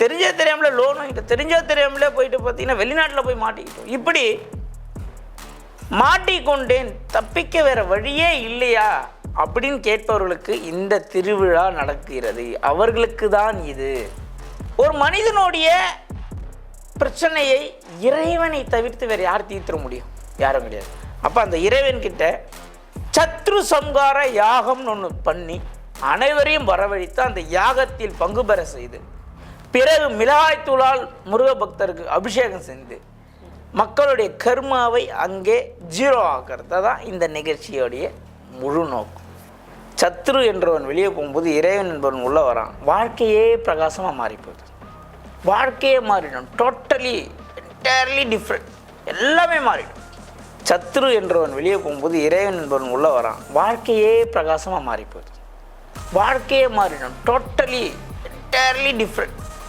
தெரிஞ்சே தெரியாமலே லோன் வாங்கிட்டோம் தெரிஞ்சே தெரியாமலே போயிட்டு பார்த்தீங்கன்னா வெளிநாட்டில் போய் மாட்டிக்கிட்டோம். இப்படி மாட்டிக்கொண்டேன் தப்பிக்க வேற வழியே இல்லையா? அப்படின்னு கேட்பவர்களுக்கு இந்த திருவிழா நடக்கிறது. அவர்களுக்கு தான் இது. ஒரு மனிதனுடைய பிரச்சனையை இறைவனை தவிர்த்து வேற யார் தீர்த்திட முடியும்? யாரும் கிடையாது. அப்போ அந்த இறைவன் கிட்ட சத்ரு சம்கார யாகம்னு ஒன்று பண்ணி அனைவரையும் வரவழைத்து அந்த யாகத்தில் பங்கு பெற செய்து பிறகு மிளகாய்த்தூளால் முருக பக்தருக்கு அபிஷேகம் செஞ்சு மக்களுடைய கர்மாவை அங்கே ஜீரோ ஆக்கிறது. தான் இந்த நிகழ்ச்சியோடைய முழு நோக்கம். சத்ரு என்றவன் வெளியே போகும்போது இறைவன் என்பவன் உள்ளே வரான். வாழ்க்கையே பிரகாசமாக மாறி போகுது வாழ்க்கையே மாறிடும். டோட்டலி என்டையர்லி டிஃப்ரெண்ட் எல்லாமே மாறிடும். சத்ரு என்றவன் வெளியே போகும்போது இறைவன் என்பவன் உள்ளே வரான். வாழ்க்கையே பிரகாசமாக மாறிப்போகுது. வாழ்க்கையே மாறிடும். டோட்டலி என்டையர்லி டிஃப்ரெண்ட்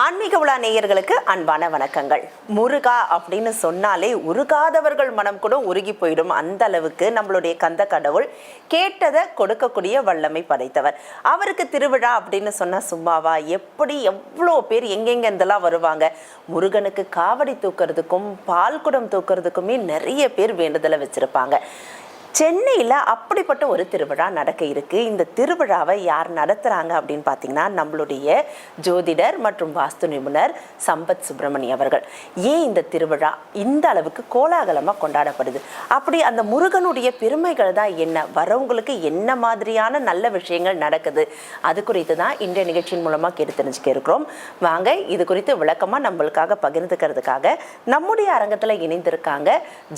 ஆன்மீக உலா நேயர்களுக்கு அன்பான வணக்கங்கள். முருகா அப்படின்னு சொன்னாலே உருகாதவர்கள் மனம் கூட உருகி போயிடும். அந்த அளவுக்கு நம்மளுடைய கந்த கடவுள் கேட்டதை கொடுக்கக்கூடிய வல்லமை படைத்தவர். அவருக்கு திருவிழா அப்படின்னு சொன்னா சும்மாவா? எப்படி எவ்வளோ பேர் எங்கெங்கெந்தெல்லாம் வருவாங்க? முருகனுக்கு காவடி தூக்குறதுக்கும் பால் குடம் தூக்குறதுக்குமே நிறைய பேர் வேண்டுதலை வச்சிருப்பாங்க. சென்னையில் அப்படிப்பட்ட ஒரு திருவிழா நடக்க இருக்கு. இந்த திருவிழாவை யார் நடத்துகிறாங்க அப்படின்னு பார்த்தீங்கன்னா நம்மளுடைய ஜோதிடர் மற்றும் வாஸ்து நிபுணர் சம்பத் சுப்பிரமணி அவர்கள். ஏன் இந்த திருவிழா இந்த அளவுக்கு கோலாகலமாக கொண்டாடப்படுது? அப்படி அந்த முருகனுடைய பெருமைகள் தான் என்ன? வரவங்களுக்கு என்ன மாதிரியான நல்ல விஷயங்கள் நடக்குது? அது குறித்து தான் இன்றைய நிகழ்ச்சியின் மூலமாக கேட்டு தெரிஞ்சுக்க இருக்கிறோம். வாங்க இது குறித்து விளக்கமாக நம்மளுக்காக பகிர்ந்துக்கிறதுக்காக நம்முடைய அரங்கத்தில் இணைந்திருக்காங்க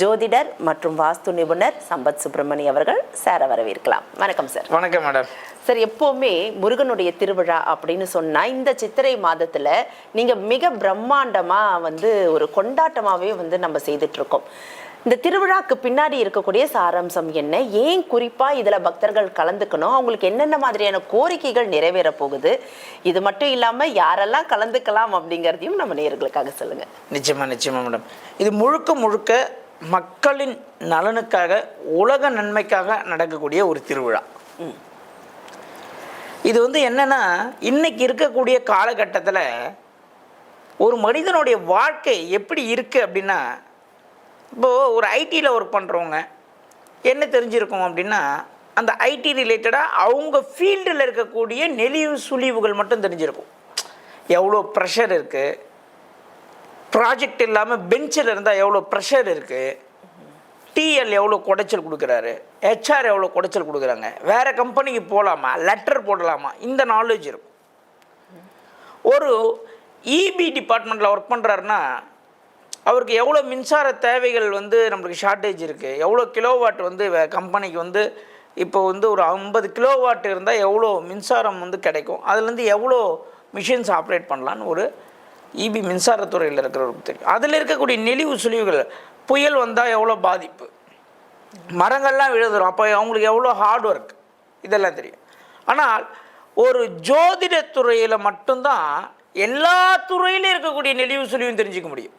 ஜோதிடர் மற்றும் வாஸ்து நிபுணர் சம்பத் சுப்பிரமணி அவர்கள் சார வரவேற்கலாம். வணக்கம் சார். வணக்கம் மேடம். சார் எப்போவுமே முருகனுடைய திருவிழா அப்படின்னு சொன்னா இந்த சித்திரை மாதத்துல நீங்க மிக பிரம்மாண்டமா வந்து ஒரு கொண்டாட்டமாவே வந்து நம்ம செய்துட்டு இருக்கோம் இந்த திருவிழாக்கு பின்னாடி இருக்கக்கூடிய சாராம்சம் என்ன? ஏன் குறிப்பா இதுல பக்தர்கள் கலந்துக்கணும்? அவங்களுக்கு என்னென்ன மாதிரியான கோரிக்கைகள் நிறைவேற போகுது? இது மட்டும் இல்லாம யாரெல்லாம் கலந்துக்கலாம் அப்படிங்கறதையும் நம்ம நேயர்களுக்காக சொல்லுங்க. நிச்சயமா நிச்சயமா மேடம். இது முழுக்க முழுக்க மக்களின் நலனுக்காக உலக நன்மைக்காக நடக்கக்கூடிய ஒரு திருவிழா. இது வந்து என்னன்னா இன்னைக்கு இருக்கக்கூடிய காலகட்டத்தில் ஒரு மனிதனுடைய வாழ்க்கை எப்படி இருக்கு அப்படின்னா இப்போது ஒரு ஐடியில் ஒர்க் பண்ணுறவங்க என்ன தெரிஞ்சிருக்கும் அப்படின்னா அந்த ஐடி ரிலேட்டடாக அவங்க ஃபீல்டில் இருக்கக்கூடிய நெளிவு சுழிவுகள் மட்டும் தெரிஞ்சிருக்கும். எவ்வளோ ப்ரெஷர் இருக்குது ப்ராஜெக்ட் இல்லாமல் பெஞ்சில் இருந்தால் எவ்வளோ ப்ரெஷர் இருக்குது டிஎல் எவ்வளோ குடைச்சல் கொடுக்குறாரு? ஹெச்ஆர் எவ்வளோ குடைச்சல் கொடுக்குறாங்க? வேறு கம்பெனிக்கு போகலாமா லெட்டர் போடலாமா? இந்த நாலேஜ் இருக்கும். ஒரு இபி டிபார்ட்மெண்ட்டில் ஒர்க் பண்ணுறாருன்னா அவருக்கு எவ்வளோ மின்சார தேவைகள் வந்து நம்மளுக்கு ஷார்ட்டேஜ் இருக்குது எவ்வளோ கிலோவாட் வந்து வே- கம்பெனிக்கு வந்து இப்போ வந்து ஒரு ஐம்பது கிலோவாட் இருந்தால் எவ்வளோ மின்சாரம் வந்து கிடைக்கும்? அதுலேருந்து எவ்வளோ மிஷின்ஸ் ஆப்ரேட் பண்ணலான்னு ஒரு இபி மின்சாரத்துறையில் இருக்கிறவருக்கு தெரியும் அதில் இருக்கக்கூடிய நெளிவு சுழிவுகள் புயல் வந்தால் எவ்வளோ பாதிப்பு? மரங்கள்லாம் விழுதுரும் அப்போ அவங்களுக்கு எவ்வளோ ஹார்ட் ஒர்க் இதெல்லாம் தெரியும். ஆனால் ஒரு ஜோதிட துறையில் மட்டும்தான் எல்லா துறையிலும் இருக்கக்கூடிய நெளிவு சுழிவும் தெரிஞ்சுக்க முடியும்.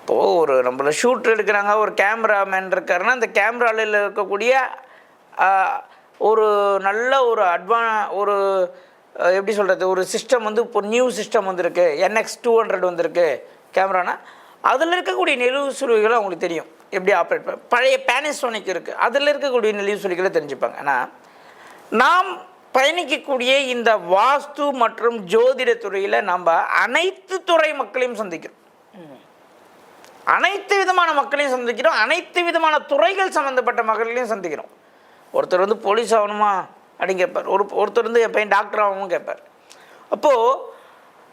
இப்போது ஒரு நம்மள ஷூட் எடுக்கிறாங்க ஒரு கேமராமேன் இருக்காருன்னா அந்த கேமராவில் இருக்கக்கூடிய ஒரு நல்ல ஒரு அட்வான் ஒரு எப்படி சொல்கிறது ஒரு சிஸ்டம் வந்து இப்போ நியூ சிஸ்டம் வந்திருக்கு. என்எக்ஸ் டூ ஹண்ட்ரட் வந்திருக்கு. கேமரானா? அதில் இருக்கக்கூடிய நெளிவு சுழிவுகள் அவங்களுக்கு தெரியும். எப்படி ஆப்ரேட் பண்ண பழைய பேனசோனிக் இருக்குது அதில் இருக்கக்கூடிய நெளிவு சுருவிகளை தெரிஞ்சுப்பாங்க. ஆனால் நாம் பயணிக்கக்கூடிய இந்த வாஸ்து மற்றும் ஜோதிட துறையில் நம்ம அனைத்து துறை மக்களையும் சந்திக்கிறோம். அனைத்து விதமான மக்களையும் சந்திக்கிறோம். அனைத்து விதமான துறைகள் சம்மந்தப்பட்ட மக்களையும் சந்திக்கிறோம். ஒருத்தர் வந்து போலீஸ் ஆகணுமா? அப்படின்னு கேட்பார். ஒரு ஒருத்தர் வந்து என் பையன் டாக்டர் ஆகவும் கேட்பார். அப்போது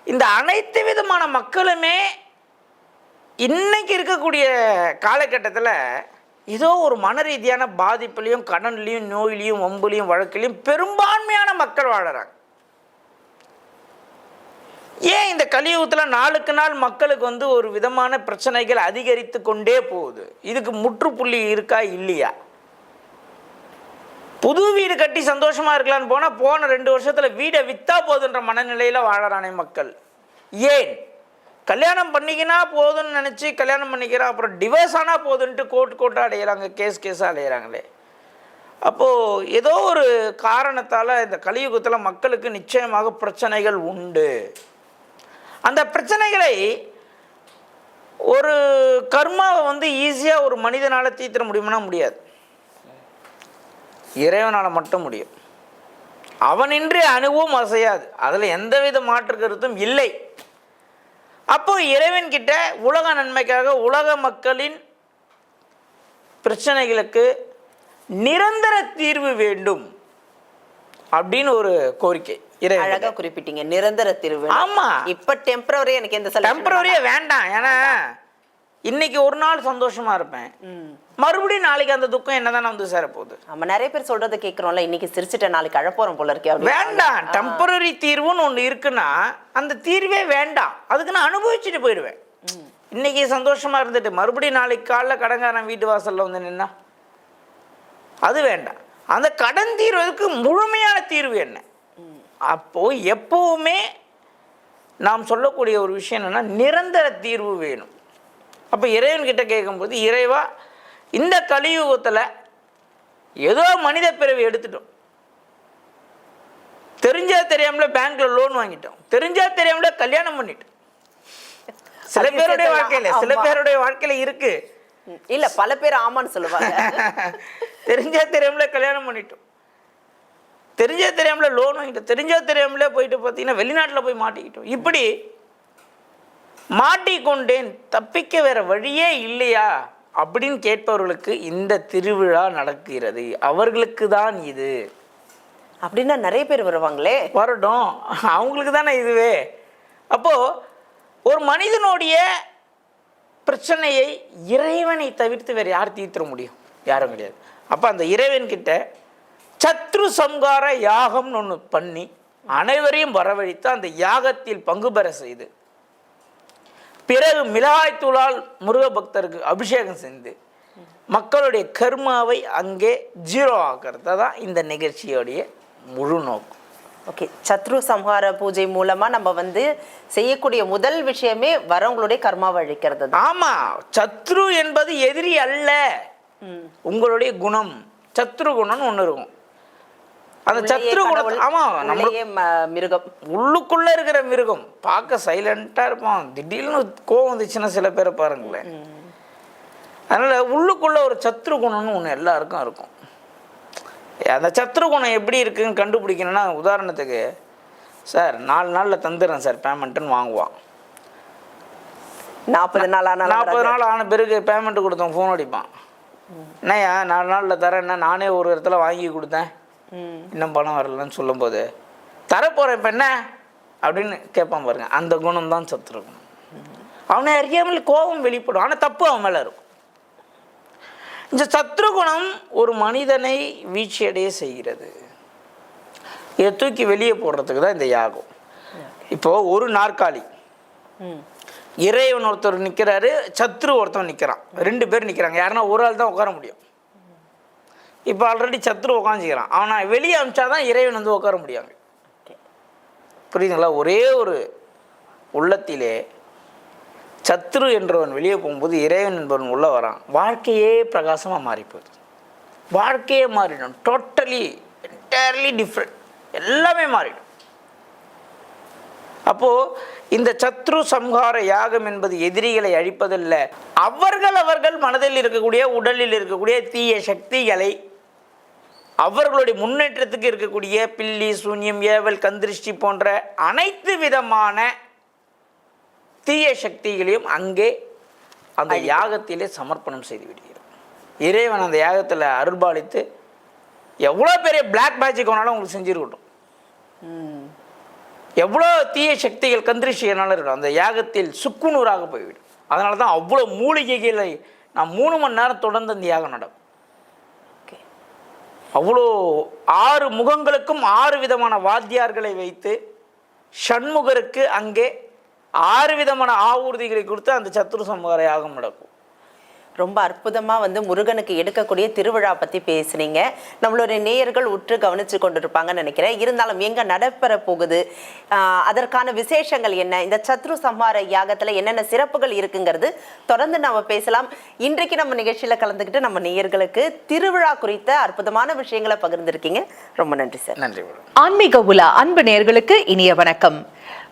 இந்த அனைத்து விதமான மக்களுமே இன்றைக்கி இருக்கக்கூடிய காலகட்டத்தில் ஏதோ ஒரு மன ரீதியான பாதிப்புலேயும் கடன்லேயும் நோயிலையும் ஒம்புலையும் வழக்கிலையும் பெரும்பான்மையான மக்கள் வாழறாங்க. ஏன் இந்த கலியுகத்தில் நாளுக்கு நாள் மக்களுக்கு வந்து ஒரு விதமான பிரச்சனைகள் அதிகரித்து கொண்டே போகுது? இதுக்கு முற்றுப்புள்ளி இருக்கா இல்லையா? புது வீடு கட்டி சந்தோஷமா இருக்கலாம்னு போனால் போன ரெண்டு வருஷத்துல வீடை வித்தா போதுன்ற மனநிலையில வாழறானே மக்கள். ஏன்? கல்யாணம் பண்ணிக்கினா போதும்னு நினச்சி கல்யாணம் பண்ணிக்கிறான் அப்புறம் டிவோர்ஸ் ஆனால் போதுன்ட்டு கோர்ட் கோர்ட்டாக அடையிறாங்க கேஸ் கேஸாக அடையிறாங்களே. அப்போது ஏதோ ஒரு காரணத்தால் இந்த கலியுகத்தில் மக்களுக்கு நிச்சயமாக பிரச்சனைகள் உண்டு. அந்த பிரச்சனைகளை ஒரு கர்மாவை வந்து ஈஸியாக ஒரு மனிதனால் தீர்த்திட முடியுமானா முடியாது. இறைவனால் மட்டும் முடியும். அவனின்றி அணுவும் அசையாது. அதில் எந்தவித மாற்று கருத்தும் இல்லை. அப்போ இறைவன் கிட்ட உலக நன்மைக்காக உலக மக்களின் பிரச்சனைகளுக்கு நிரந்தர தீர்வு வேண்டும் அப்படின்னு ஒரு கோரிக்கை அழகா குறிப்பிட்டீங்க. நிரந்தர தீர்வு ஆமா. இப்ப டெம்பரரி எனக்கு எந்த டெம்பரரியே வேண்டாம். ஏன்னா இன்னைக்கு ஒரு நாள் சந்தோஷமா இருப்பேன். மறுபடியும் நாளைக்கு அந்த துக்கம் என்னதானே வந்து சேரப்போகுது. நம்ம நிறைய பேர் சொல்றதை கேக்குறோம்ல இன்னைக்கு சிரிச்சுட்ட நாளைக்கு அழப்போறோம் போல இருக்கே. வேண்டாம் டெம்பரரி தீர்வுன்னு ஒன்று இருக்குன்னா அந்த தீர்வே வேண்டாம். அதுக்கு நான் அனுபவிச்சுட்டு போயிடுவேன். இன்னைக்கு சந்தோஷமா இருந்துட்டு மறுபடியும் நாளைக்கு காலைல கடங்காரன் வீட்டு வாசல்ல வந்து நின்னா? அது வேண்டாம். அந்த கடன் தீர்வதற்கு முழுமையான தீர்வு என்ன? அப்போ எப்பவுமே நாம் சொல்லக்கூடிய ஒரு விஷயம் என்னன்னா நிரந்தர தீர்வு வேணும். அப்போ இறைவன் கிட்ட கேட்கும்போது இறைவா இந்த கலியுகத்தில் ஏதோ மனித பிறவி எடுத்துட்டோம் தெரிஞ்சா தெரியாமல பேங்க்ல லோன் வாங்கிட்டோம் தெரிஞ்சா தெரியாமல கல்யாணம் பண்ணிட்டோம் சில பேருடைய. வாழ்க்கையில சில. பேருடைய வாழ்க்கையில இருக்கு. இல்ல பல பேர் ஆமான்னு சொல்லுவாங்க தெரிஞ்சா தெரியாமல கல்யாணம் பண்ணிட்டோம் தெரிஞ்சா தெரியாமல லோன் வாங்கிட்டோம் தெரிஞ்சா தெரியாமல போயிட்டு பார்த்தீங்கன்னா வெளிநாட்டில் போய் மாட்டிக்கிட்டோம் இப்படி மாட்டிக்கொண்டேன் தப்பிக்க வேற வழியே இல்லையா? அப்படின்னு கேட்பவர்களுக்கு இந்த திருவிழா நடக்கிறது. அவர்களுக்கு தான் இது. அப்படின்னா நிறைய பேர் வருவாங்களே? வரட்டும் அவங்களுக்கு தானே இதுவே? அப்போது ஒரு மனிதனுடைய பிரச்சனையை இறைவனை தவிர்த்து வேறு யார் தீர்த்திட முடியும்? யாரும் கிடையாது. அப்போ அந்த இறைவன் கிட்ட சத்ரு சம்கார யாகம்னு ஒன்று பண்ணி அனைவரையும் வரவழைத்து அந்த யாகத்தில் பங்கு பெற செய்து பிறகு மிளகாய்த்தூளால் முருக பக்தருக்கு அபிஷேகம் செய்து மக்களுடைய கர்மாவை அங்கே ஜீரோ ஆக்கிறது தான் இந்த நிகழ்ச்சியோடைய முழு நோக்கம். ஓகே சத்ரு சம்ஹார பூஜை மூலமா நம்ம வந்து செய்யக்கூடிய முதல் விஷயமே வரவங்களுடைய கர்மாவை அழிக்கிறது தான் ஆமா சத்ரு என்பது எதிரி அல்ல. உங்களுடைய குணம் சத்ரு குணம்னு ஒன்று இருக்கும். அந்த சத்ரு குணம் ஆமா நம்ம உள்ளேயே ம- மிருகம். உள்ளுக்குள்ள இருக்கிற மிருகம். பார்க்க சைலண்டா இருப்பான். திடீர்னு கோவம் வந்துச்சுன்னா சில பேரை பாருங்களேன். அதனால உள்ளுக்குள்ள ஒரு சத்ரு குணம்னு ஒன்று எல்லாருக்கும் இருக்கும். அந்த சத்ரு குணம் எப்படி இருக்குன்னு கண்டுபிடிக்கணும்னா உதாரணத்துக்கு சார் நாலு நாளில் தந்துடுறேன் சார் பேமெண்ட்டுன்னு வாங்குவான். நாற்பது நாள் ஆனாலும் நாற்பது. நாள் ஆன பிறகு பேமெண்ட் கொடுத்தோம் ஃபோன் அடிப்பான். என்னய்யா நாலு நாளில் தரேன்னா நானே ஒரு இடத்துல வாங்கி கொடுத்தேன். இன்னும் பணம் வரலன்னு சொல்லும்போது தரப்போகிறேன் இப்போ என்ன? அப்படின்னு கேட்பான் பாருங்க. அந்த குணம் தான் சத்துருக்கும் அவனை அறியாமல் கோபம் வெளிப்படும். ஆனால் தப்பு அவன் மேலே இருக்கும். இந்த சத்ரு குணம் ஒரு மனிதனை வீழ்ச்சியடைய செய்கிறது. இதை தூக்கி வெளியே போடுறதுக்கு தான் இந்த யாகம். இப்போ ஒரு நாற்காலி. இறைவன் ஒருத்தர் நிற்கிறாரு சத்ரு ஒருத்தன் நிற்கிறான் ரெண்டு பேர் நிற்கிறாங்க யாருன்னா ஒரு ஆள் தான் உட்கார முடியும். இப்போ ஆல்ரெடி சத்ரு உட்காந்துக்கிறான் அவனை வெளியே அமிச்சாதான் இறைவன் வந்து உட்கார முடியாங்க. புரியுதுங்களா? ஒரே ஒரு உள்ளத்திலே சத்ரு என்றவன் வெளியே போகும்போது இறைவன் என்பவன் உள்ளே வரான். வாழ்க்கையே பிரகாசமாக மாறி போகுது வாழ்க்கையே மாறிடும். டோட்டலி என்டையர்லி டிஃப்ரெண்ட் எல்லாமே மாறிடும். அப்போ இந்த சத்ரு சம்ஹார யாகம் என்பது எதிரிகளை அழிப்பதல்ல. அவர்கள் அவர்கள் மனதில் இருக்கக்கூடிய உடலில் இருக்கக்கூடிய தீய சக்திகளை அவர்களுடைய முன்னேற்றத்துக்கு இருக்கக்கூடிய பில்லி சூன்யம் ஏவல் கந்திருஷ்டி போன்ற அனைத்து விதமான தீய சக்திகளையும் அங்கே அந்த யாகத்திலே சமர்ப்பணம் செய்து விடுகிறோம் இறைவன் அந்த யாகத்தில் அருள்பாலித்து எவ்வளோ பெரிய பிளாக் மேஜிக் வேணாலும் உங்களுக்கு செஞ்சிருக்கட்டும். எவ்வளோ தீய சக்திகள் கந்திரிஷியனாலும் இருக்கட்டும் அந்த யாகத்தில் சுக்குநூறாக போய்விடும். அதனால தான் அவ்வளோ மூலிகைகளை நான் மூணு மணி நேரம் தொடர்ந்து அந்த யாகம் நடக்கும். அவ்வளோ ஆறு முகங்களுக்கும் ஆறு விதமான வாத்தியார்களை வைத்து ஷண்முகருக்கு அங்கே ஆறு விதமான ஆவூர்திகளை கொடுத்து அந்த சத்துரு சம்ஹார யாகம் நடக்கும். ரொம்ப அற்புதமாக வந்து முருகனுக்கு எடுக்கக்கூடிய திருவிழா பற்றி பேசுனீங்க. நம்மளுடைய நேயர்கள் உற்று கவனித்து கொண்டிருப்பாங்கன்னு நினைக்கிறேன். இருந்தாலும் எங்கே நடைபெற போகுது? அதற்கான விசேஷங்கள் என்ன? இந்த சத்ரு சம்ஹார யாகத்தில் என்னென்ன சிறப்புகள் இருக்குங்கிறது தொடர்ந்து நம்ம பேசலாம். இன்றைக்கு நம்ம நிகழ்ச்சியில் கலந்துக்கிட்டு நம்ம நேயர்களுக்கு திருவிழா குறித்த அற்புதமான விஷயங்களை பகிர்ந்திருக்கீங்க. ரொம்ப நன்றி சார். நன்றி ஆன்மீக உலா அன்பு நேயர்களுக்கு இனிய வணக்கம்.